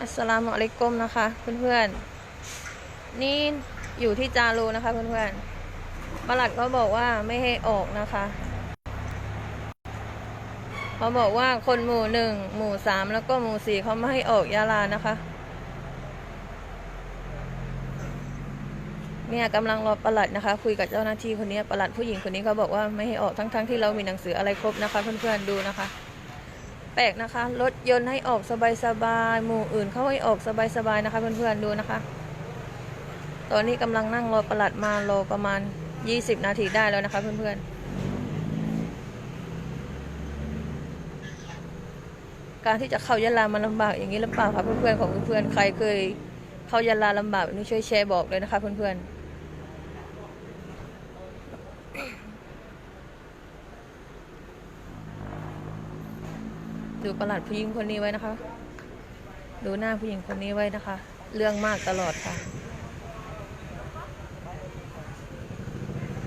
อัสสลามุอะลัยกุมนะคะ เพื่อนๆ นี่อยู่ที่จารูนะคะ เพื่อนๆประหลัดเขาบอกว่าไม่ให้ออกนะคะเขาบอกว่าคนหมู่หนึ่งหมู่สามแล้วก็หมู่สี่เขาไม่ให้ออกยาลานะคะเนี่ยกำลังรอประหลัดนะคะ คุยกับเจ้าหน้าที่คนนี้ประหลัดผู้หญิงคนนี้เขาบอกว่าไม่ให้ออกทั้งๆที่เรามีหนังสืออะไรครบนะคะ เพื่อนๆดูนะคะ ปลกนะคะ รถยนต์ให้ออกสบายๆ หมู่อื่นเขาให้ออกสบายๆนะคะ เพื่อนๆดูนะคะ ตอนนี้กำลังนั่งรอประหลัดมารอประมาณ 20 นาทีได้แล้วนะคะ เพื่อนๆ การที่จะเข้ายะลามันลำบากอย่างนี้หรือเปล่าคะเพื่อนๆของเพื่อนๆใครเคยเข้ายะลาลำบากนี้ช่วยแชร์บอกเลยนะคะ เพื่อนๆ ดูประหลัดผู้หญิงคนนี้ไว้นะคะ ดูหน้าผู้หญิงคนนี้ไว้นะคะ เรื่องมากตลอดค่ะ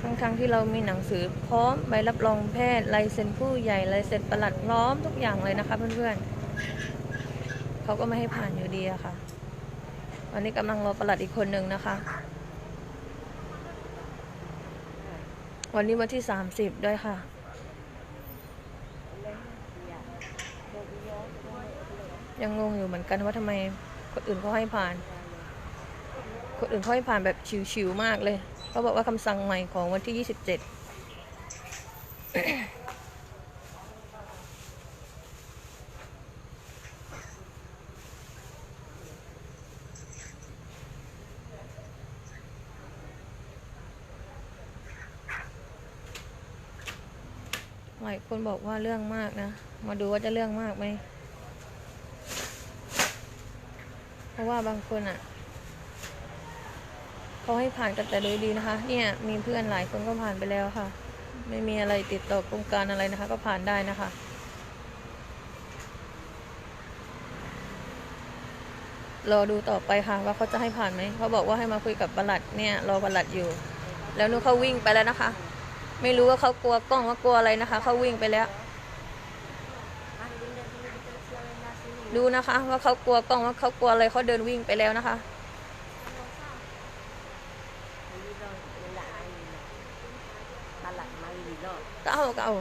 ทั้งๆทที่เรามีหนังสือพร้อมใบรับรองแพทย์ลายเซ็นผู้ใหญ่ลายเซ็นประหลัดพร้อมทุกอย่างเลยนะคะเพื่อนๆเขาก็ไม่ให้ผ่านอยู่ดีอะค่ะ วันนี้กำลังรอประหลัดอีกคนหนึ่งนะคะ วันนี้วันที่สามสิบด้วยค่ะ ยังงงอยู่เหมือนกันว่าทำไมคนอื่นเขาให้ผ่าน คนอื่นเขาให้ผ่านแบบชิวๆมากเลยเขาบอกว่าคำสั่งใหม่ของวันที่27หลายคนบอกว่าเรื่องมากนะ มาดูว่าจะเรื่องมากไหม เพ ราะว่าบางคนอะเขาให้ผ่านกันแต่โดยดีนะคะ เนี่ยมีเพื่อนหลายคนก็ผ่านไปแล้วค่ะ ไม่มีอะไรติดต่อโครงการอะไรนะคะ ก็ผ่านได้นะคะรอดูต่อไปค่ะ ว่าเขาจะให้ผ่านไหมเขาบอกว่าให้มาคุยกับประหลัดเนี่ย รอประหลัดอยู่ แล้วนูเขาวิ่งไปแล้วนะคะ ไม่รู้ว่าเขากลัวกล้องว่ากลัวอะไรนะคะเขาวิ่งไปแล้ว ดูนะคะ ว่าเขากลัวกล้องว่าเขากลัวอะไรเขาเดินวิ่งไปแล้วนะคะก็เอาก็เอา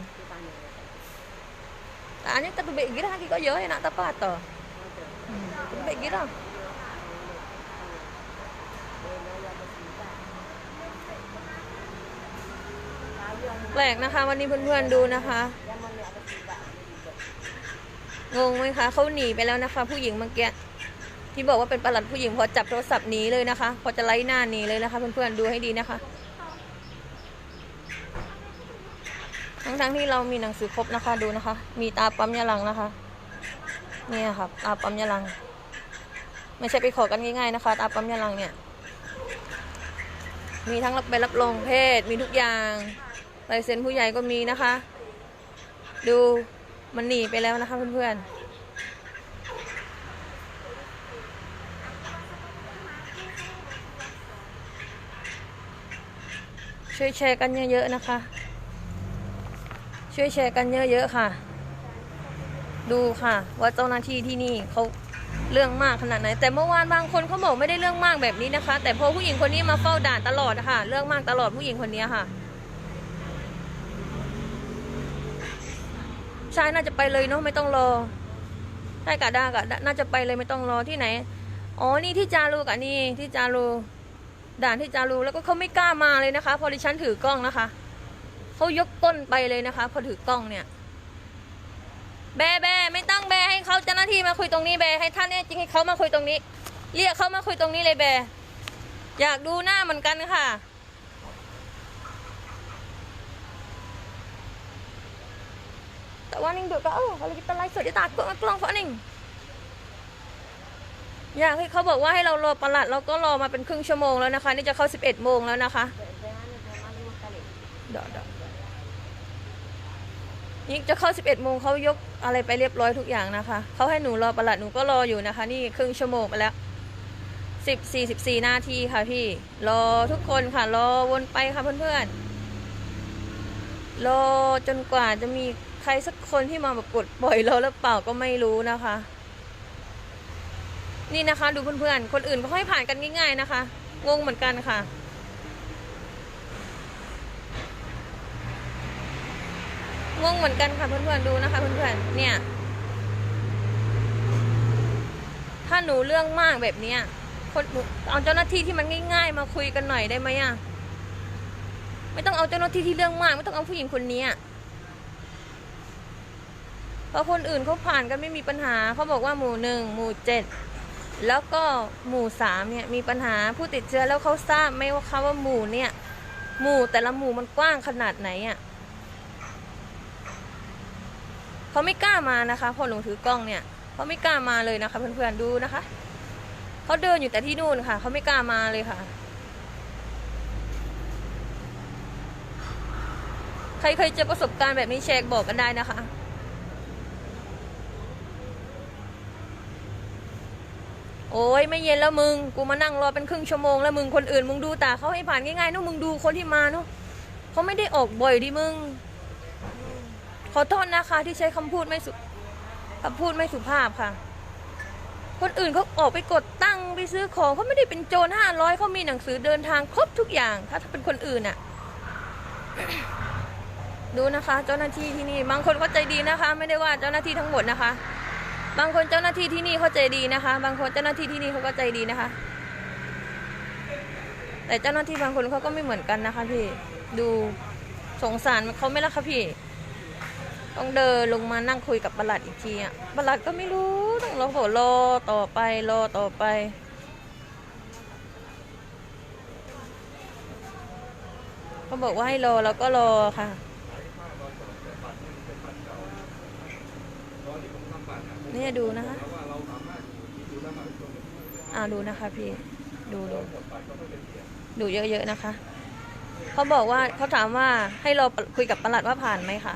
แต่อันนี้ tapi baik gira kiko yo nak apa to hmm. baik gira แปลกนะคะ วันนี้เพื่อนๆดูนะคะ งงไหมคะเขาหนีไปแล้วนะคะ ผู้หญิงเมื่อกี้ที่บอกว่าเป็นประหลัดผู้หญิงพอจับโทรศัพท์หนีเลยนะคะ พอจะไล่หน้าหนีเลยนะคะ เพื่อนๆดูให้ดีนะคะ ทั้งๆที่เรามีหนังสือครบนะคะดูนะคะ มีตาปั๊มยาลังนะคะ เนี่ยค่ะตาปั๊มยาลัง ไม่ใช่ไปขอกันง่ายๆนะคะตาปั๊มยาลังเนี่ย มีทั้งรับใบรับรองเพศมีทุกอย่างลายเซ็นผู้ใหญ่ก็มีนะคะ ดู มันหนีไปแล้วนะคะเพื่อนๆช่วยแชร์กันเยอะๆนะคะ ช่วยแชร์กันเยอะๆค่ะ ดูค่ะ ว่าเจ้าหน้าที่ที่นี่เขาเรื่องมากขนาดไหน แต่เมื่อวานบางคนเขาบอกไม่ได้เรื่องมากแบบนี้นะคะ แต่พอผู้หญิงคนนี้มาเฝ้าด่านตลอดนะคะเรื่องมากตลอดผู้หญิงคนนี้ค่ะ ใช่น่าจะไปเลยเนาะไม่ต้องรอใช่กะด้ากะด้าน่าจะไปเลยไม่ต้องรอที่ไหน อ๋อนี่ที่จารูกะนี่ที่จารูด่านที่จารูแล้วก็เขาไม่กล้ามาเลยนะคะ พอดิฉันถือกล้องนะคะเขายกต้นไปเลยนะคะ พอถือกล้องเนี่ย แบแบไม่ต้องแบให้เขาเจ้าหน้าที่มาคุยตรงนี้แบให้ท่านเนี่ยจริงให้เขามาคุยตรงนี้ เรียกเขามาคุยตรงนี้เลยแบ อยากดูหน้าเหมือนกันค่ะ แต่ว่านิ่งเดือดก็เออ kalau kita live สดจะตากล้องกล้องฟ้านิ่งอยากให้เขาบอกว่าให้เรารอประหลัดเราก็รอมาเป็นครึ่งชั่วโมงแล้วนะคะ นี่จะเข้า 11โมงแล้วนะคะเดยวเดยวนี่จะเข้า 11โมงเขายกอะไรไปเรียบร้อยทุกอย่างนะคะเขาให้หนูรอประหลัดหนูก็รออยู่นะคะ นี่ครึ่งชั่วโมงไปแล้ว10 44นาทีค่ะพี่ รอทุกคนค่ะ รอวนไปค่ะเพื่อนๆรอจนกว่าจะมี ใครสักคนที่มาแบบปลดปล่อยเราหรือเปล่าก็ไม่รู้นะคะ นี่นะคะ ดูเพื่อนๆ คนอื่นเขาให้ผ่านกันง่ายๆนะคะ งงเหมือนกันค่ะงงเหมือนกันค่ะเพื่อนๆดูนะคะเพื่อนๆเนี่ย ถ้าหนูเรื่องมากแบบเนี้ยคนเอาเจ้าหน้าที่ที่มันง่าย ๆ มาคุยกันหน่อยได้ไหมอะไม่ต้องเอาเจ้าหน้าที่ที่เรื่องมาก ไม่ต้องเอาผู้หญิงคนนี้อะ เพราะคนอื่นเขาผ่านกันไม่มีปัญหาเขาบอกว่าหมู่หนึ่งหมู่เจ็ดแล้วก็หมู่สามเนี่ยมีปัญหาผู้ติดเชื้อแล้วเขาทราบไหมว่าเขาว่าหมู่เนี่ยหมู่แต่ละหมู่มันกว้างขนาดไหนอะเขาไม่กล้ามานะคะพอหนูถือกล้องเนี่ยเขาไม่กล้ามาเลยนะคะ เพื่อนๆดูนะคะเขาเดินอยู่แต่ที่นู่นค่ะเขาไม่กล้ามาเลยค่ะ ใครเคยเจอประสบการณ์แบบนี้แชร์บอกกันได้นะคะ โอ้ยไม่เย็นแล้วมึง กูมานั่งรอเป็นครึ่งชั่วโมงแล้วมึงคนอื่นมึงดูตาเขาให้ผ่านง่ายๆนู้มึงดูคนที่มาเนาะเขาไม่ได้ออกบ่อยดิมึง ขอโทษนะคะ ที่ใช้คำพูดไม่สุคำพูดไม่สุภาพค่ะ คนอื่นเขาออกไปกดตั้งไปซื้อของเขาไม่ได้เป็นโจรห้าร้อยเขามีหนังสือเดินทางครบทุกอย่าง ถ้าถ้าเป็นคนอื่นอะดูนะคะ เจ้าหน้าที่ที่นี่บางคนก็ใจดีนะคะ ไม่ได้ว่าเจ้าหน้าที่ทั้งหมดนะคะ บางคนเจ้าหน้าที่ที่นี่เขาใจดีนะคะ บางคนเจ้าหน้าที่ที่นี่เขาก็ใจดีนะคะ แต่เจ้าหน้าที่บางคนเขาก็ไม่เหมือนกันนะคะพี่ ดูสงสารเขาไม่ละคะพี่ ต้องเดินลงมานั่งคุยกับประหลัดอีกทีอะประหลัดก็ไม่รู้ต้องรอโหรอต่อไปรอต่อไปเขาบอกว่าให้รอแล้วก็รอค่ะ นี่ดูนะคะอ่าดูนะคะพี่ ดูดูดูเยอะๆนะคะ เขาบอกว่าเขาถามว่าให้เราคุยกับประหลัดว่าผ่านไหมคะ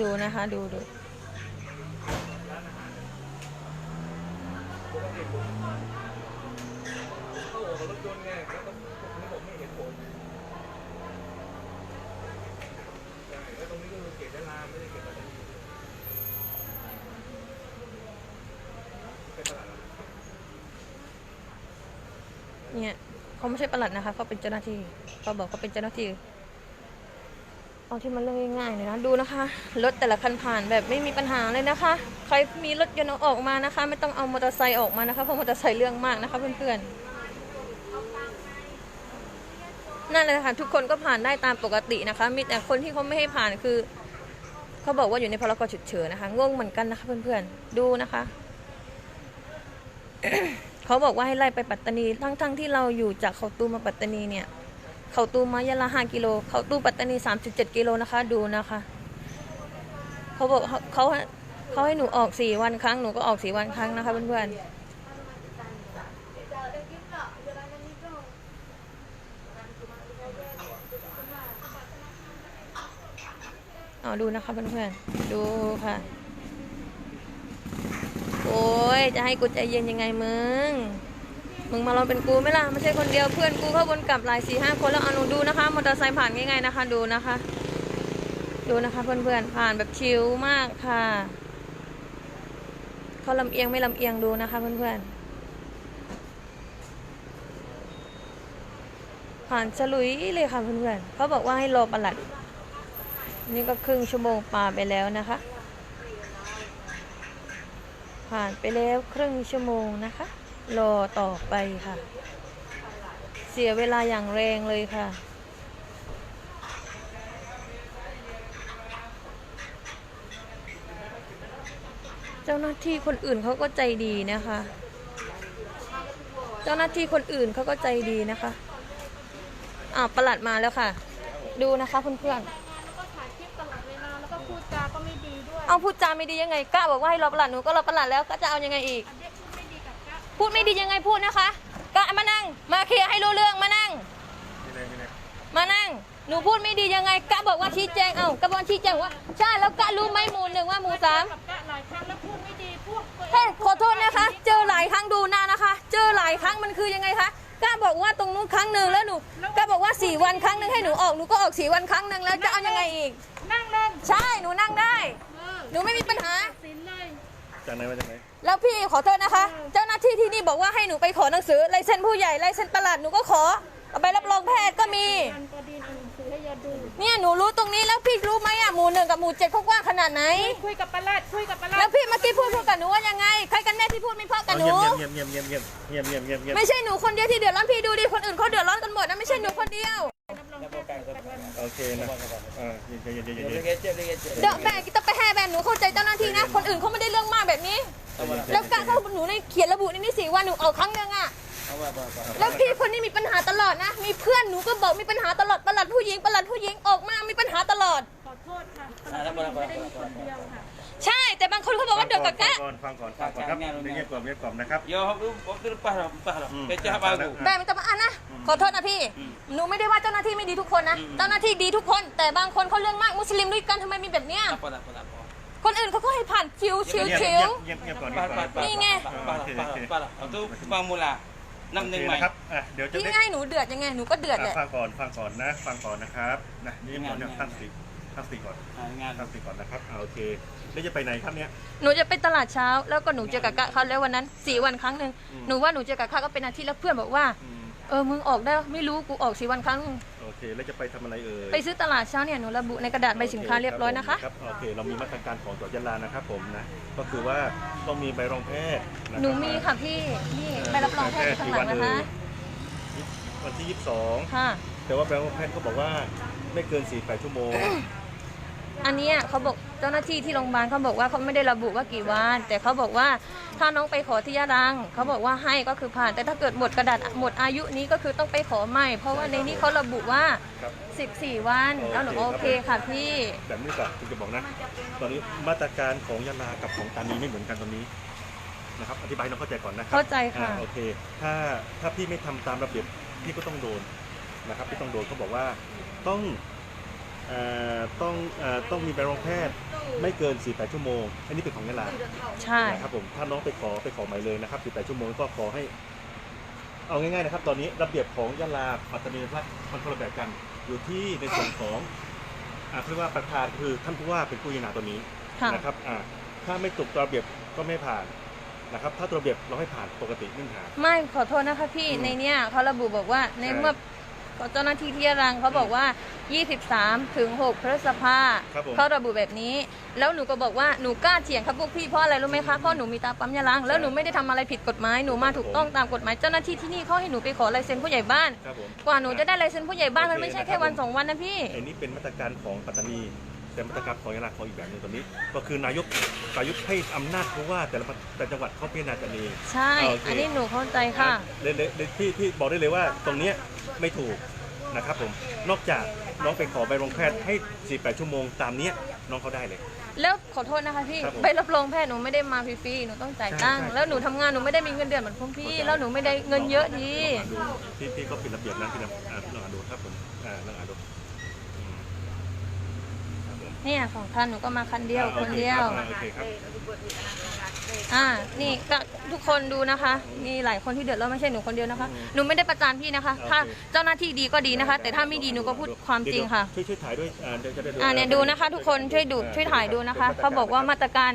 ดูนะคะ ดูดู เข้าออกกับรถยนต์ไงแล้วก็ผมบอกไม่เห็นผลใช่แล้วตรงนี้ก็คือเก็บได้ลามไม่ได้เก็บอะไรเป็นตลาดอะไรเนี่ยเขาไม่ใช่ประหลัดนะคะเขาเป็นเจ้าหน้าที่เขาบอกเขาเป็นเจ้าหน้าที่เอาที่มันเรื่องง่ายๆเลยนะดูนะคะรถแต่ละคันผ่านแบบไม่มีปัญหาเลยนะคะ ใครมีรถยนต์อออกมานะคะ ไม่ต้องเอามอเตอร์ไซค์ออกมานะคะเพราะมอเตอร์ไซค์เรื่องมากนะคะเพื่อนๆ นั่นเลยค่ะทุกคนก็ผ่านได้ตามปกตินะคะ มีแต่คนที่เขาไม่ให้ผ่านคือเขาบอกว่าอยู่ในพรกฉุกเฉินนะคะงงเหมือนกันนะคะเพื่อนๆดูนะคะเขาบอกว่าให้ไล่ไปปัตตานี ทั้งทั้งที่เราอยู่จากเขาตูมาปัตตานีเนี่ย เขาตูมายะลาห้ากิโล เขาตูปัตตานีสามสิบเจ็ดกิโลนะคะ ดูนะคะเขาบอกเขาเขาเขาให้หนูออกสี่วันครั้งหนูก็ออกสี่วันครั้งนะคะเพื่อนๆ เอาดูนะคะเพื่อนๆ ดูค่ะ โอ้ยจะให้กูใจเย็นยังไงมึง มึงมาลองเป็นกูไหมล่ะ ไม่ใช่คนเดียวเพื่อนกูเข้าวนกลับหลายสี่ห้าคนแล้วเอาหนูดูนะคะมอเตอร์ไซค์ผ่านง่ายๆนะคะ ดูนะคะ ดูนะคะเพื่อนๆ ผ่านแบบชิลมากค่ะเขาลำเอียงไม่ลำเอียงดูนะคะเพื่อนๆผ่านฉลุยเลยค่ะเพื่อนๆเขาบอกว่าให้รอประหลัด นี่ก็ครึ่งชั่วโมงปาไปแล้วนะคะ ผ่านไปแล้วครึ่งชั่วโมงนะคะ รอต่อไปค่ะ เสียเวลาอย่างแรงเลยค่ะเจ้าหน้าที่คนอื่นเขาก็ใจดีนะคะ เจ้าหน้าที่คนอื่นเขาก็ใจดีนะคะ อ่าวประหลัดมาแล้วค่ะ ดูนะคะเพื่อนๆ เอาพูดจาไม่ดียังไงกล้าบอกว่าให้รอประหลัดหนูก็รอประหลัดแล้วก็จะเอายังไงอีกอันเนี้ยพูดไม่ดีกับกะพูดไม่ดียังไงพูดนะคะกล้ามานั่ง มาเคลียร์ให้รู้เรื่องมานั่งมีอะไรมีอะไรมานั่ง หนูพูดไม่ดียังไงกะบอกว่าชี้แจงเอ้ากะบอกชี้แจงว่าใช่แล้วกะรู้ไหมหมู่หนึ่งว่าหมู่สามกับกะหลายครั้งแล้วพูดไม่ดีพวกตัวเองเฮ้ยขอโทษนะคะ เจอหลายครั้งดูหน้านะคะ เจอหลายครั้งมันคือยังไงคะกะบอกว่าตรงนู้นครั้งหนึ่งแล้วหนูกะบอกว่าสี่วันครั้งหนึ่งให้หนูออกหนูก็ออกสี่วันครั้งหนึ่งแล้วจะเอายังไงอีก นั่งเล่นใช่หนูนั่งได้เออ หนูไม่มีปัญหา สินเลยจากไหนมาจากไหนแล้วพี่ขอโทษนะคะ เจ้าหน้าที่ที่นี่บอกว่าให้หนูไปขอหนังสือลายเซ็นผู้ใหญ่ลายเซ็นประหลัดหนูก็ขอเอาใบรับรองแพทย์ก็มีมันก็ดีนเอาหนังสือให้ยาดู เนี่ยหนูรู้ตรงนี้แล้วพี่รู้ไหมอะหมู่หนึ่งกับหมู่เจ็ดเขากว้างขนาดไหน คุยกับประหลัดคุยกับประหลัแล้ดวพี่เมื่อกี้พูดพูดกับหนูว่ายังไงใครกันแน่ที่พูดไม่เพราะกับหนู เงียบเงียบเงียบเงียบเงียบเงียบเงียบเงียบเงียบ ไม่ใช่หนูคนเดียวที่เดือดร้อนพี่ดูดิคนอื่นเขาเดือดร้อนกันหมดนะไม่ใช่หนูคนเดียว รับรองแพทย์ประกันโอเคนะอ่าเย็นเย็นเย็นเย็นเย็นเดอะแบกต้องไปแห่แบนหนูเข้าใจเจ้าหน้าที่นะ คนอื่นเขาไม่ได้เรื่องมากแบบนี้ แล้วการเขาหนูในเขียนระบุในนี้สี่วันหนูเอาครั้งหนึงอะแล้วพี่คนนี้มีปัญหาตลอดนะ มีเพื่อนหนูก็บอกมีปัญหาตลอดประหลัดผู้หญิงประหลัดผู้หญิงออกมามีปัญหาตลอด ขอโทษค่ะประหลัดไม่ได้มีคนเดียวค่ะ ใช่แต่บางคนเขาบอกว่าเดือดกับแกะก่อนฟังก่อนฟังก่อนครับเงียบก่อนเงียบก่อนนะครับ Yo, aku waktu lepas dah, lepas dah. Hmm. Kecah baru. แบกไม่ต้องมาอ่านนะขอโทษนะพี่ หนูไม่ได้ว่าเจ้าหน้าที่ไม่ดีทุกคนนะ เจ้าหน้าที่ดีทุกคน แต่บางคนเขาเรื่องมากมุสลิมด้วยกันทำไมมีแบบเนี้ย Apa dah, apa dah, apa. คนอื่นเขาก็ให้ผ่านชิวชิวเงียบชิว เงียบเงียบก่อนเงีย Lepas, บก่อน lepas, lepas. นี่ไง Lepas, lepas, lepas, lepas dah. Lepas tu, bang mula. โอ Enam เค neng นะ mai. ครับอะเดี๋ยวจะพี่ได้ให้หนูเดือดยังไงหนูก็เดือดแหละ ฟังก่อนฟังก่อนนะ ฟังก่อนนะครับนะนี่ก่อนเนี่ยตั้งสติตั้งสติก่อน Ha, ingat. ตั้งสติก่อนนะครับอ่าโอเค แล้วจะไปไหนครับเนี่ย หนูจะไปตลาดเช้า แล้วก็หนูเจอกับกะเขาแล้ววันนั้นสี่วันครั้งหนึ่งอืม หนูว่าหนูเจอกับข้าก็เป็นอาทิตย์แล้วเพื่อนบอกว่าอืมเออมึงออกได้ไม่รู้กูออกสี่วันครั้งหนึ่งโอเค แล้วจะไปทำอะไรเอ่ยไปซื้อตลาดเช้าเนี่ยหนูระบุในกระดาษใบสินค้าเรียบร้อยนะคะรับโอเคเรามีมาตรการของจังหวัดยะลานะครับผมนะก็คือว่าต้องมีใบรองแพทย์ะครับ หนูมีค่ะพี่นี่ใบรับรองแพทย์อยู่ข้างหลังนะคะวันที่ค่ะ22แต่ว่าใบรองแพทย์เขาบอกว่าไม่เกิน 48 ชั่วโมง อันเนี้ยเขาบอกเจ้าหน้าที่ที่โรงพยาบาลเขาบอกว่าเขาไม่ได้ระบุว่ากี่วัน แต่เขาบอกว่าถ้าน้องไปขอที่ยะรังเขาบอกว่าให้ก็คือผ่าน แต่ถ้าเกิดหมดกระดาษหมดอายุนี้ก็คือต้องไปขอใหม่ เพราะว่าในนี้เขาระบุว่าครับ14 วันแล้วหนูโอโอเคเคค่ะพี่แบบนี้ก่อนคุณจะบอกนะ ตอนนี้มาตรการของยะลากับของตานีไม่เหมือนกันตอนนี้นะครับอธิบายให้น้องเข้าใจก่อนนะครัเข้าใจค่ะอ่าโอเค ถ้าถ้าพี่ไม่ทำตามระเบียบพี่ก็ต้องโดนนะครับพี่ต้องโดนเขาบอกว่าต้องเอ่อ ต้องเอ่อต้องมีใบรองแพทย์ไม่เกิน 48 ชั่วโมง อันนี้เป็นของยะลาใช่นะครับผมถ้าน้องไปขอไปขอใหม่เลยนะครับ 48 ชั่วโมงก็ขอให้ เอาง่ายๆนะครับ ตอนนี้ระเบียบของยะลาปัตตานีและมันคนละแบบกันอยู่ที่ในส่วนของอ่าเรียกว่าประธานคือท่านผู้ว่าเป็นผู้พิจารณาตัวนี้ค่ะนะครับอ่าถ้าไม่ถูกระเบียบก็ไม่ผ่านนะครับ ถ้าตัวระเบียบเราให้ผ่านปกติไม่มีปัญหาไม่ขอโทษนะคะพี่อืมในเนี้ยเขาระบุบอกว่าในใช่เมื่อ เจ้าหน้าที่ที่ยะรังเขาบอกว่า 23 ถึง 6 พฤษภาครับผม เขาระบุแบบนี้ แล้วหนูก็บอกว่าหนูกล้าเถียงครับพวกพี่เพราะอะไรรู้ไหมคะเพราะหนูมีตาปั๊มยะรังแล้วหนูไม่ได้ทำอะไรผิดกฎหมายหนูมาถูกต้องตามกฎหมายเจ้าหน้าที่ที่นี่เขาให้หนูไปขอลายเซ็นผู้ใหญ่บ้าน ครับผม กว่าหนูจะได้ลายเซ็นผู้ใหญ่บ้านมันโอเคไม่ใช่นะครับแค่วันผมสองวันนะพี่ไอ้นี่เป็นมาตรการของปัตตานี แต่มาตรการของยะลาของอีกแบบหนึงตัวนี้ ก็คือนายกนายกให้อำนาจผู้ว่าแต่ละแต่ละจังหวัดเขาพิจารณากันเอง ใช่ โอเค อันนี้หนูเข้าใจค่ะ เลยเลยเลยที่ที่บอกได้เลยว่าตรงเนี้ย ไม่ถูกนะครับผมนอกจากน้องไปขอใบรองแพทย์ให้ 48 ชั่วโมงตามเนี้ยน้องเขาได้เลย แล้วขอโทษนะคะพี่ครับผมใบรับรองแพทย์หนูไม่ได้มาฟรีๆหนูต้องจ่ายตังค์ใช่ใช่ แล้วหนูทำงานหนูไม่ได้มีเงินเดือนเหมือนพวกพี่ แล้วหนูไม่ได้เงินเยอะดีลองอ่านดูที่ที่เขาเป็นระเบียบนะที่เราอ่าลองอ่านดูครับผมอ่าลองอ่านดูอืมครับผมเนี่ยสองคันหนูก็มาคันเดียวอ่าคนเดียวโอเคครับ อ่า นี่ก็ทุกคนดูนะคะ มีหลายคนที่เดือดร้อนไม่ใช่หนูคนเดียวนะคะ หนูไม่ได้ประจานพี่นะคะ ถ้าเจ้าหน้าที่ดีก็ดีนะคะ แต่ถ้าไม่ดีหนูก็พูดความจริงค่ะ ช่วยช่วยถ่ายด้วยอ่าเดี๋ยวจะได้ดูอ่าเนี่ยดูนะคะ ทุกคนช่วยดูช่วยถ่ายดูนะคะ เขาบอกว่ามาตรการ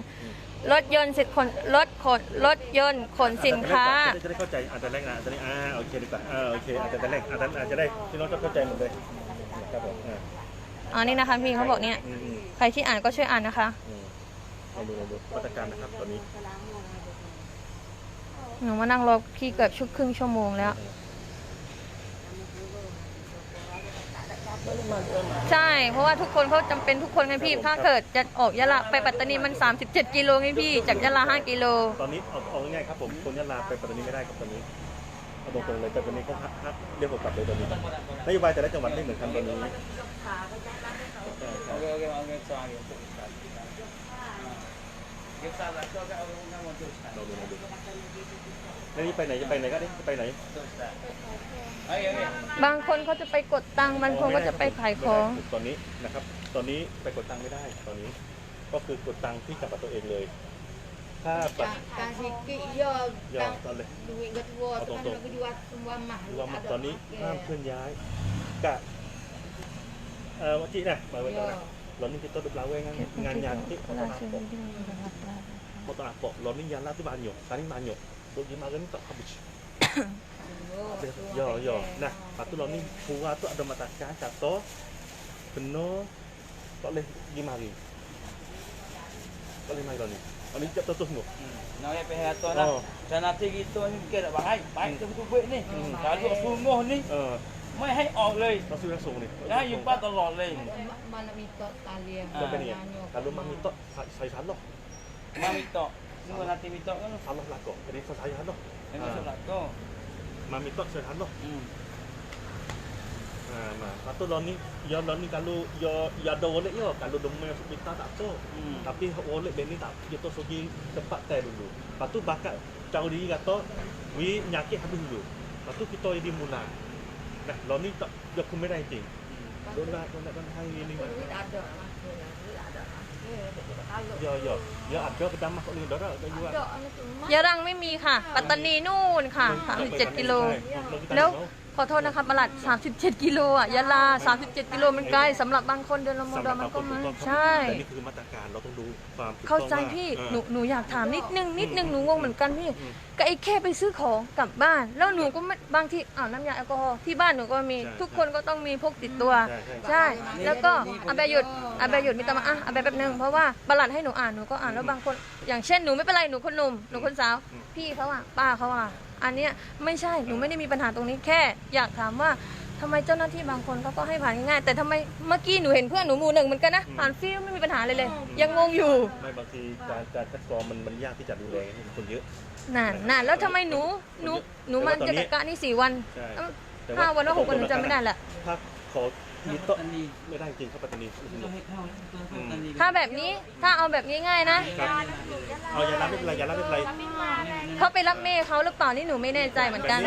รถยนต์สิทธิ์ขนรถขนรถยนต์ขนสินค้า จะได้จะได้เข้าใจอาจจะแรกนะอาจจะได้อ่าโอเคดีกว่าอ่าโอเคอาจจะแรกอาจจะอาจจะได้ที่น้องจะเข้าใจหมดเลยครับผมอ่าอ๋อนี่นะคะพี่เขาบอกเนี่ยอืมอืมใครที่อ่านก็ช่วยอ่านนะคะอืม ลองดูลองดูมาตรการนะครับตอนนี้หนูมานั่งรอพี่เกือบชุดครึ่งชั่วโมงแล้ว ใช่ เพราะว่าทุกคนเขาจำเป็นทุกคนไงพี่ ถ้าเกิดจะออกยะลาไปปัตตานีมัน 37 กิโลไงพี่ จากยะลา 5 กิโล ตอนนี้เอาเอาง่ายๆครับผมคนยะลาไปปัตตานีไม่ได้ครับตอนนี้เอาตรงๆเลยแต่ตอนนี้เขาฮักฮักเรียกผมกลับเลยตอนนี้นโยบายแต่ละจังหวัดไม่เหมือนกันตอนนี้ใช่ครับ ลองดูลองดูแล้วนี่ไปไหนจะไปไหนก็ได้จะไปไหน Okey, okey. บางคนเขาจะไปกดตังค์บางคนก็จะไปขายของ ไม่ได้ตอนนี้นะครับ ตอนนี้ไปกดตังค์ไม่ได้ ตอนนี้ ก็คือกดตังค์ที่จับบัตรตัวเองเลย ถ้าบัตร Kan sikit je ยอม kan ตอนเลย duit ketua tu kan Betul-betul. nak jual semua mah. รวมตอนนี้ห้ามเคลื่อนย้ายกะเอ่อวันที่น่ะมาไว้ก่อนนะ Lalu kita duk belawai dengan dengan nyantik foto napok. Foto napok. Lalu ni yang lah tu banyak. Sekarang ni banyak. Duk di malam ni tak habis. Yo yo. Nah, lepas tu lalu ni pura tu ada matakan kata kena tak boleh pergi mari. Tak boleh mari lalu ni. Lalu ni jatuh tu semua. Nak ya pihak tu lah. Oh. Dan nanti kita ni kita nak baik. Baik tu betul ni. Hmm. Kalau sungguh ni เออ ไม่ให้ออกเลย เราซื้อแล้วส่งนี่ นะอยู่บ้านตลอดเลย Mana minta talian. ก็เป็นอย่างนี้kalau mami tok saya salah มามิโตะนึกว่านาทีมิโตะก็ salah lah kok jadi saya salah ไม่ใช่สลักก็ mami tok saya salah อืม Ah, nah, lepas tu lawan ni, ya lawan ni kalau ya ya ada wallet ya, kalau demi masuk minta tak apa. Hmm. Tapi wallet dia ni tak dia tu sugi tempat teh dulu. Lepas tu bakat jauh diri kata, wi nyakit habis dulu. Lepas tu kita jadi mula. Nah, lawan ni tak dia aku merah ting. Donat donat donat hari ni. ada. Ada. Kalau Ya ya. Ya ada pedamah kat ni darah kat jual. ada anak tu ยะรังไม่มีค่ะ ปัตตานีนู่นค่ะ 37 กิโล แล้ว ขอโทษนะคะประหลัด37 กิโลอะยะลา 37 กิโลมันไกลสำหรับบางคนเดินรมฎอนมันก็ไม่ใช่ แต่นี่คือมาตรการเราต้องดูความถูกต้องเข้าใจว่พี่เออ หนูหนูอยากถามนิดนึงนิดนึงหนูงงเหมือนกันพี่อืมก็ไอ้แค่ไปซื้อของกลับบ้าน แล้วหนูก็ไม่บางทีอ้าวน้ำยาแอลกอฮอล์ที่บ้านหนูก็มีใช่ ทุกคนก็ต้องมีพกติดตัว ใช่ใช่ ใช่ แล้วก็อาเบหยุดอาเบหยุดมีตามาอะอาเบแป๊บนึงเพราะว่าประหลัดให้หนูอ่านหนูก็อ่านแล้วบางคน อย่างเช่นหนูไม่เป็นไรหนูคนหนุ่มหนูคนสาว พี่เขาอะป้าเขาอะ อันเนี้ยไม่ใช่หนูไม่ได้มีปัญหาตรงนี้แค่ อยากถามว่าทำไมเจ้าหน้าที่บางคนเขาก็ให้ผ่านง่ายๆแต่ทำไมเมื่อกี้หนูเห็นเพื่อนหนูหมู่หนึ่งเหมือนกันนะผ่านฟรีไม่มีปัญหาเลยเลย ยังงงอยู่ไม่บางทีการการคัดกรองมันมันยากที่จะดูแลคนเยอะ นั่นนั่นแล้วทำไมหนูหนูหนูมาแต่ว่าตอนนี้จะกะนี่สี่วันใช่เอ้าแต่ห้าวันแล้วหกวันหนูจำไม่ได้ละ ถ้าขอ มีปัโต๊ะตตานีไม่ได้จริงครับปัตตานีไม่ต้องให้เข้าต้องปัตตานีถ้าแบบนี้ถ้าเอาแบบง่ายๆนะครับเอายาลาไม่เป็นไรยาลาไม่เป็นไรเขาไปรับเมย์เขาหรือเปล่านี่หนูไม่แน่ใจเหมือนกัน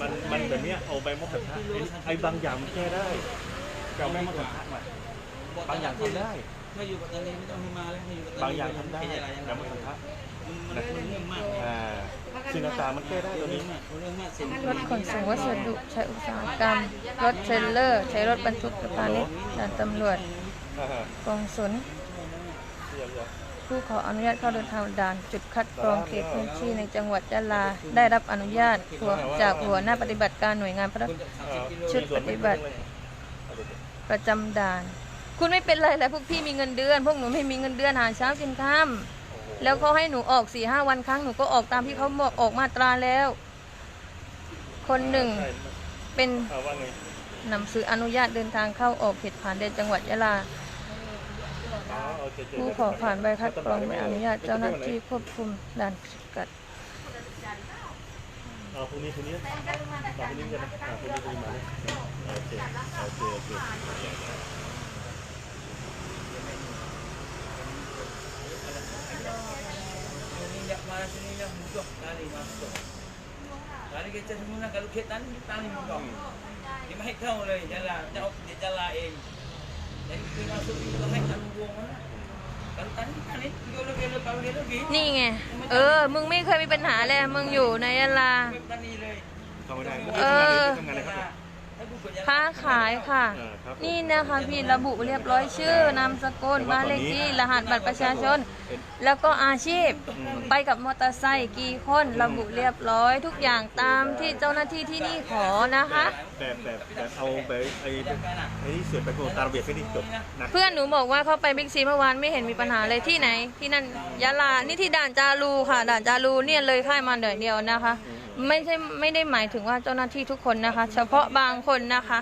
มันมันแบบเนี้ยเอาใบมะขามทะไอ้บางอย่างมันแก้ได้จะเอาใบมะขามทะมาบางอย่างทำได้ถ้าอยู่ปัตตานีไม่ต้องให้มาแล้วให้อยู่ปัตตานีบางอย่างทำได้เป็นอะไรใบมะขามทะมันมันเรื่องมากอ่า สิ่งต่างๆมันแก้ได้ตัวเรื่นี้องมากเรื่องมากเสร็จรถขนส่งวัสดุใช้อุตสาหกรรม รถเทรลเลอร์ ใช้รถบรรทุกพาณิชย์ด่านตำรวจอ่าฮะกองสุลเรียบร้อยผู้ขออนุญาตเข้าเดินทางด่านจุดคัดกรองเขตพื้นที่ในจังหวัดยะลา ได้รับอนุญาตหัวจากหัวหน้าปฏิบัติการหน่วยงานพระชุดปฏิบัติ ประจำด่าน คุณไม่เป็นไรแหละพวกพี่มีเงินเดือน พวกหนูไม่มีเงินเดือนหาเช้ากินค่ำ แล้วเขาให้หนูออกสี่ห้าวันครั้งหนูก็ออกตามที่เขาบอกออกมาตราแล้ว คนหนึ่งเป็นหนังสืออนุญาตเดินทางเข้าออกเขตผ่านแดนจังหวัดยะลาผู้ขอผ่านใบคัดกรองใบอนุญาตเจ้าหน้าที่ควบคุมด่านสกัดเอาพรุ่งนี้พรุ่งนี้เอาพรุ่งนี้กันนะพรุ่งนี้พรุ่งนี้มาเลยโอเคโอเคโอเค Ini jak mana sini yang mudah tali masuk. Tali kita semua kalau kita tali tali mudah. Dia mai kau le jalan, jauh dia jalan eng. Jadi kita masuk itu hai tak buang mana. Kalau tali tali dia lagi lepas dia lagi. นี่ไง เออ มึงไม่เคยมีปัญหาเลย มึงอยู่ในยะลา Tali le. เข้าไม่ได้เออ ทำงานอะไรครับผมค้าขายค่ะ อ่าครับผมนี่นะคะพี่ระบุเรียบร้อยชื่อนามสกุลบ้านเลขที่รหัสบัตรประชาชนแล้วก็อาชีพไปกับมอเตอร์ไซค์กี่คนระบุเรียบร้อยทุกอย่างตามที่เจ้าหน้าที่ที่นี่ขอนะคะแบบแบบแบบเอาไปไอ้ไอ้นี่เสียบไปโคตามระเบียบแค่นี้จบนะเพื่อนหนูบอกว่าเขาไปบิ๊กซีเมื่อวานไม่เห็นมีปัญหาเลยที่ไหน ที่นั่นยะลานี่ที่ด่านจารูค่ะ ด่านจารูเนี่ยเลยค่ายมาเดียวเดียวนะคะ ไม่ใช่ไม่ได้หมายถึงว่าเจ้าหน้าที่ทุกคนนะคะ เฉพาะบางคนนะคะ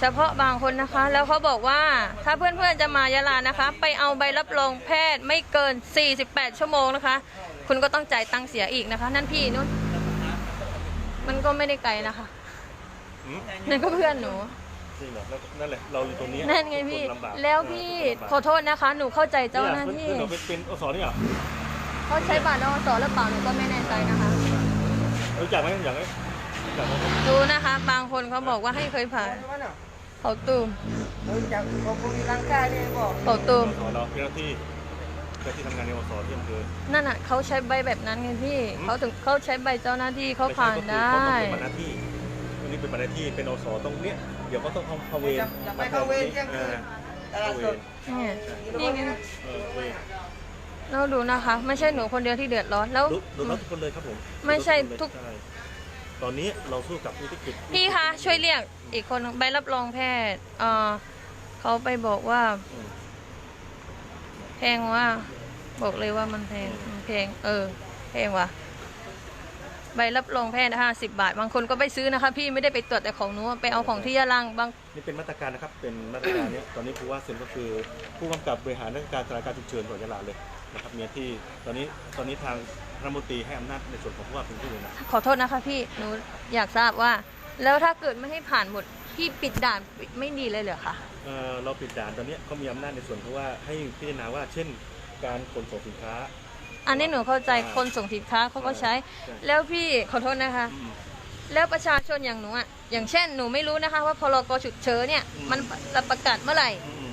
เฉพาะบางคนนะคะ แล้วเขาบอกว่าถ้าเพื่อนๆจะมายะลานะคะ ไปเอาใบรับรองแพทย์ไม่เกิน 48 ชั่วโมงนะคะ คุณก็ต้องจ่ายตังค์เสียอีกนะคะ นั่นพี่นู้นมันก็ไม่ได้ไกลนะคะอืมนั่นก็เพื่อนหนูจริงเหรอแล้วนั่นแหละเราอยู่ตรงนี้นั่นไงพี่คนลำบากแล้วพี่เออขอโทษนะคะ หนูเข้าใจเจ้าหน้าที่เยเราเป็นอสอนี่เหรอเขาใช้บัตรนอสหรือเปล่าหนูก็ไม่แน่ใจนะคะ รู้จักไหมอย่างไรรู้จักไหมดูนะคะ บางคนเขาบอกว่าให้เคยผ่านเขาตูมเขาตูมอสอเราเป็นหน้าที่เป็นที่ทำงานในอสอที่อำเภอนั่นอะเขาใช้ใบแบบนั้นไงพี่เขาถึงเขาใช้ใบเจ้าหน้าที่เขาผ่านได้เขาต้องปฏิบัติหน้าที่วันนี้นี้เป็นบัตรที่เป็นอสตรงเนี้ยเดี๋ยวก็ต้องเข้าเข้าเวรจะไปเข้าเวรเที่ยงคืนอ่าตลาดสดเนี่ยนี่ เออเวรเราดูนะคะ ไม่ใช่หนูคนเดียวที่เดือดร้อนแล้ว ดูดูน้องทุกคนเลยครับผมไม่ใช่ทุก ใช่ตอนนี้เราสู้กับผู้ที่ติดพี่คะช่วยเรียกอีกคนใบรับรองแพทย์เอ่อเขาไปบอกว่า อืมแพงว่า บอกเลยว่ามันแพงมันแพง เออ แพงว่ะ ใบรับรองแพทย์ห้าสิบบาท บางคนก็ไปซื้อนะคะ พี่ไม่ได้ไปตรวจแต่ของหนูไปเอาของที่ยะลังบาง นี่เป็นมาตรการนะครับ เป็นมาตรการเนี้ยตอนนี้ผู้ว่าเซ็นก็คือผู้กำกับบริหารราชการสถานการณ์ฉุกเฉินของยะลาเลยนะครับเนี่ยที่ตอนนี้ตอนนี้ทางรัฐมนตรีให้อำนาจในส่วนของผู้ว่าเป็นผู้ดูแลขอโทษนะคะพี่หนูอยากทราบว่า แล้วถ้าเกิดไม่ให้ผ่านหมดพี่ปิดด่านไม่ดีเลยเหรอคะเอ่อเราปิดด่านตอนนี้เขามีอำนาจในส่วนเพราะว่าให้พิจารณาว่าเช่น การขนส่งสินค้า อันนี้หนูเข้าใจคนส่งสินค้าเขาก็ใช้ใช่แล้วพี่ขอโทษนะคะอืมแล้วประชาชนอย่างหนูอะอย่างเช่นหนูไม่รู้นะคะ ว่าพรกฉุกเฉินเนี่ยอืมมันประกาศเมื่อไหร่อืม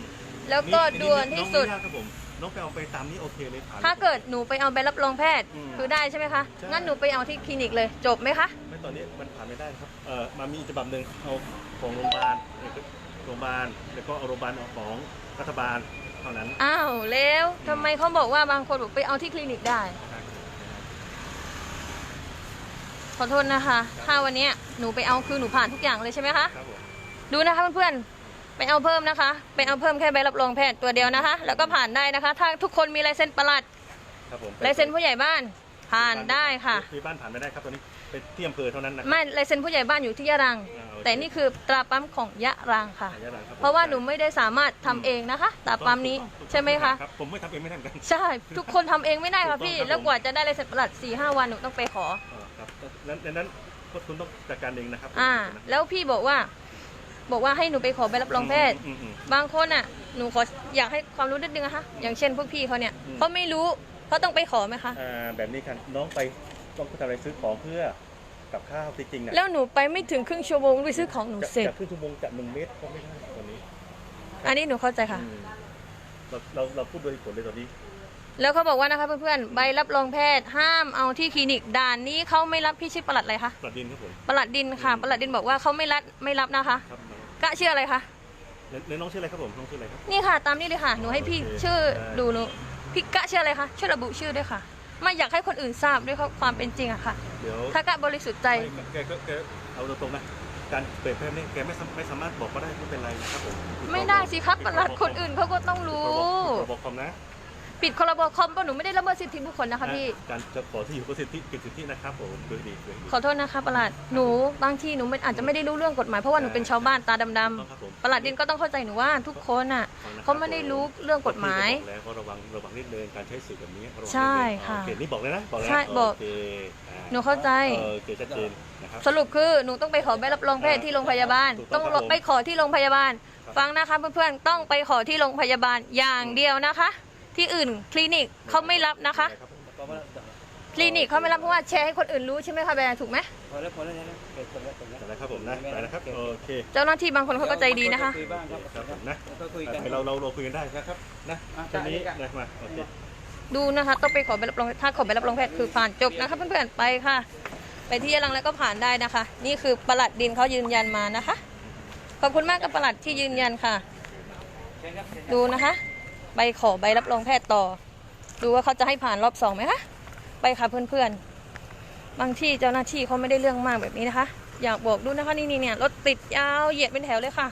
แล้วก็ด่วนที่สุดน้องไม่ยากครับผมน้องไปเอาไปตามนี้โอเคเลยผ่านถ้าเกิดหนูไปเอาใบรับรองแพทย์อืมคือได้ใช่ไหมคะใช่งั้นหนูไปเอาที่คลินิกเลย จบไหมคะ ไม่ตอนนี้มันผ่านไม่ได้ครับ เอ่อมามีอีกฉบับหนึ่งเอาของโรงพยาบาลเนี่ยคือโรงพยาบาลแล้วก็เอาโรงพยาบาลเอาของรัฐบาล เท่านั้น อ้าวแล้วทำไมเขาบอกว่าบางคนบอกไปเอาที่คลินิกได้ ขอโทษนะคะ ถ้าวันเนี้ยหนูไปเอาคือหนูผ่านทุกอย่างเลยใช่ไหมคะ ครับผม ดูนะคะเพื่อนๆ ไปเอาเพิ่มนะคะ ไปเอาเพิ่มแค่ใบรับรองแพทย์ตัวเดียวนะคะ แล้วก็ผ่านได้นะคะ ถ้าทุกคนมีลายเซ็นประหลัดครับผมลายเซ็นผู้ใหญ่บ้านผ่านได้ค่ะที่บ้านผ่านไม่ได้ครับตอนนี้ เป็นที่อำเภอเท่านั้นนะไม่ลายเซ็นผู้ใหญ่บ้านอยู่ที่ยะรัง อ่าโอเค แต่นี่คือตราปั๊มของยะรังค่ะ อ่ยะหลังคบผมเพราะว่าหนูไม่ได้สามารถทำเองนะคะตราปั๊มนี้ถูกต้องใช่ไหมคะ รับผมไม่ทำเองไม่ทำกัน ใช่ ทุกคนทำเองไม่ได้ค่ะถูกต้องพี่ครับ แล้วกว่าจะได้ลายเซ็นประหลัด4ี่ห้าวันหนูต้องไปขอ อ่าครับนั้นดังนั้นก็คุณต้องจัดการเองนะครับอ่า แล้วพี่บอกว่า บอกว่าให้หนูไปขอใบรับรองแพทย์ อืมอืม บางคนอะ หนูขออยากให้ความรู้นิดนึงนะคะอย่างเช่นพวกพี่เขาเนี่ยอืม เขาไม่รู้เขาต้องไปขอไหมคะ อ่าแบบนี้ครับน้องไป ต้องทำอะไรซื้อของเพื่อกับข้าวจริงๆนะแล้วหนูไปไม่ถึงครึ่งชั่วโมงไปซื้อของหนูจะเสร็จจะครึ่งชั่วโมงจะหนึ่งเมตรก็ไม่ได้ตอนนี้ อันนี้หนูเข้าใจค่ะอืมเราเราเราพูดโดยเหตุผลเลยตอนนี้ แล้วเขาบอกว่านะคะเพื่อนๆใบรับรองแพทย์ห้ามเอาที่คลินิกด่านนี้เขาไม่รับพี่ชื่อประหลัดอะไรคะประเด็นครับผมประหลัดดินค่ะประหลัดดินบอกว่าเขาไม่รับไม่รับนะคะครับน้องกะชื่ออะไรคะแล้วแล้วน้องชื่ออะไรครับผมน้องชื่ออะไรครับนี่ค่ะ ตามนี้เลยค่ะ หนูให้พี่โอเคชื่อได้ดูหนูพี่กะชื่ออะไรคะช่วยระบุชื่อด้วยค่ะ ไม่อยากให้คนอื่นทราบด้วยความเป็นจริงอะค่ะ เดี๋ยวถ้ากะบริสุทธิ์ใจไม่แกก็แกเอาตรงๆนะการเผยแพร่นี่แกไม่สามไม่สามารถบอกก็ได้ไม่เป็นไรนะครับผมไม่ได้สิครับประหลัดคนอื่นเขาก็ต้องรู้ บอกคอมนะ ปิดคอรบคอมก็หนูไม่ได้ละเมิดสิทธิบุคคลนะคะพี่ การจะขอที่อยู่ก็สิทธิกิจสิทธินะครับผมโดยดีโดยดีขอโทษนะคะประหลัด หนูบางทีหนูมันอาจจะไม่ได้รู้เรื่องกฎหมายเพราะว่าหนูเป็นชาวบ้านตาดต้องำครับผมๆประหลัดดินก็ต้องเข้าใจหนูว่าทุกคนอะฟังนะครับเขาไม่ได้รู้เรื่องกฎหมายบอกแล้วก็ระวังระวังนิดนึงการใช้สื่อแบบนี้ระวังนิดนึงใช่ค่ะโอเคนี่บอกเลยนะบอกเลยนะใช่บอก โเคอ่าหนูเข้าใจโอเคชัดเจนนะครับ สรุปคือหนูต้องไปขอใบรับรองแพทย์ที่โรงพยาบาล ถูกต้ต้อองงครับผม ไปขอที่โรงพยาบาลครับฟังนะคะเพื่อนๆ ต้องไปขอที่โรงพยาบาลอย่างเดียวนะคะ ที่อื่นคลินิกเขาไม่รับนะคะครับผมพอแล้วคลินิกเขาไม่รับเพราะว่าแชร์ให้คนอื่นรู้ใช่ไหมคะแบร์ถูกไหมพอแล้วพอแล้วเนี่ยนะเก็บคนแล้วคนแล้วเสร็จแล้วครับผมนะไปนะครับโอเคเจ้าหน้าที่บางคนเขาก็ใจดีนะคะ คุยบ้างครับครับผมนะก็คุยกัน เราเราเราคุยกันได้นะครับนะอะตอนนี้ได้นะมาโอเค ดูนะคะต้องไปขอใบรับรองถ้าขอใบรับรองแพทย์คือผ่านจบนะคะเพื่อนๆไปค่ะ ไปที่ยะลังแล้วก็ผ่านได้นะคะ นี่คือประหลัดดินเขายืนยันมานะคะ ขอบคุณมากกับประหลัดที่ยืนยันค่ะเชิญครับเชิญดูนะคะ ใบขอใบรับรองแพทย์ต่อ ดูว่าเขาจะให้ผ่านรอบสองไหมคะ ไปค่ะเพื่อนๆ บางที่เจ้าหน้าที่เขาไม่ได้เรื่องมากแบบนี้นะคะ อยากบอกดูนะคะนี่นี่เนี่ยรถติดยาวเหยียดเป็นแถวเลยค่ะ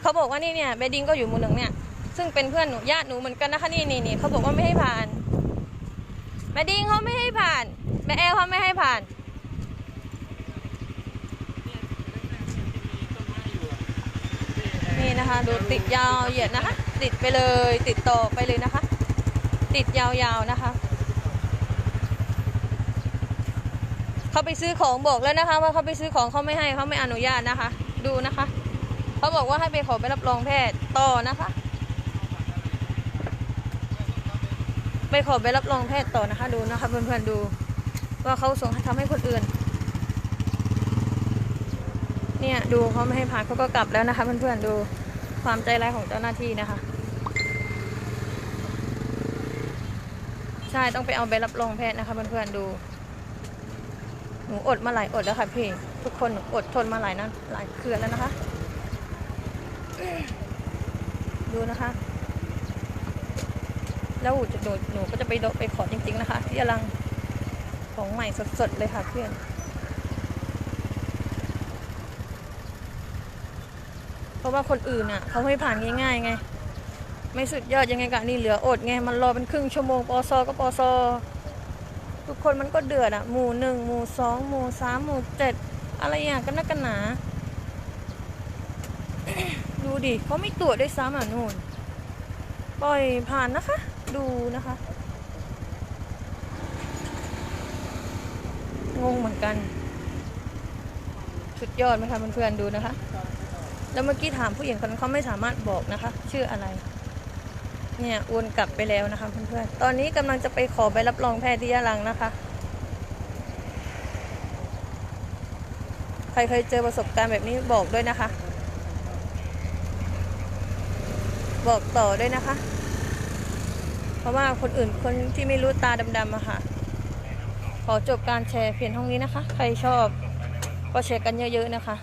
เขาบอกว่านี่เนี่ยเบดดิ้งก็อยู่หมู่หนึ่งเนี่ย ซึ่งเป็นเพื่อนหนูญาติหนูเหมือนกันนะคะนี่นี่นี่เขาบอกว่าไม่ให้ผ่านแบดดิ้งเขาไม่ให้ผ่านแม่แอลเขาไม่ให้ผ่านนี่นะคะ ดูติดยาวเหยียดนะคะ ติดไปเลย ติดต่อไปเลยนะคะ ติดยาวๆนะคะ เขาไปซื้อของบอกแล้วนะคะ ว่าเขาไปซื้อของเขาไม่ให้เขาไม่อนุญาตนะคะ ดูนะคะเขาบอกว่าให้ไปขอไปรับรองแพทย์ต่อนะคะ ไปขอไปรับรองแพทย์ต่อนะคะ ดูนะคะเพื่อนๆดู ว่าเขาส่งให้ทำให้คนอื่น เนี่ยดูเขาไม่ให้ผ่านเขาก็กลับแล้วนะคะเพื่อนๆดูความใจร้ายของเจ้าหน้าที่นะคะ ใช่ต้องไปเอาใบรับรองแพทย์นะคะเพื่อนๆดูหนูอดมาหลายอดแล้วค่ะพี่ ทุกคนอดทนมาหลายนั้นหลายเคือนแล้วนะคะ ดูนะคะ แล้วจะหนูหนูก็จะไปโดไปขอจริง ๆ นะคะ ที่ยลังของใหม่สดๆเลยค่ะเพื่อนเพราะว่าคนอื่นน่ะ เขาให้ผ่านง่ายๆไง ไม่สุดยอดยังไงกะนี่เหลืออดไงมันรอเป็นครึ่งชั่วโมงปอซอก็ปอซอทุกคนมันก็เดือดอะหมู่หนึ่งหมู่สองหมู่สามหมู่เจ็ดอะไรอย่างกันนักกันหนาดูดิเขาไม่ตรวจด้วยซ้ำอะนู่นปล่อยผ่านนะคะ ดูนะคะ งงเหมือนกัน สุดยอดไหมคะเพื่อนๆดูนะคะ แล้วเมื่อกี้ถามผู้หญิงคนนั้นเขาไม่สามารถบอกนะคะ ชื่ออะไร เนี่ยโอนกลับไปแล้วนะคะเพื่อนๆ ตอนนี้กำลังจะไปขอใบรับรองแพทย์ที่ยะลังนะคะ ใครเคยเจอประสบการณ์แบบนี้บอกด้วยนะคะ บอกต่อด้วยนะคะ เพราะว่าคนอื่นคนที่ไม่รู้ตาดำๆอะค่ะ ขอจบการแชร์เพียงเท่านี้นะคะ ใครชอบก็แชร์กันเยอะๆนะคะ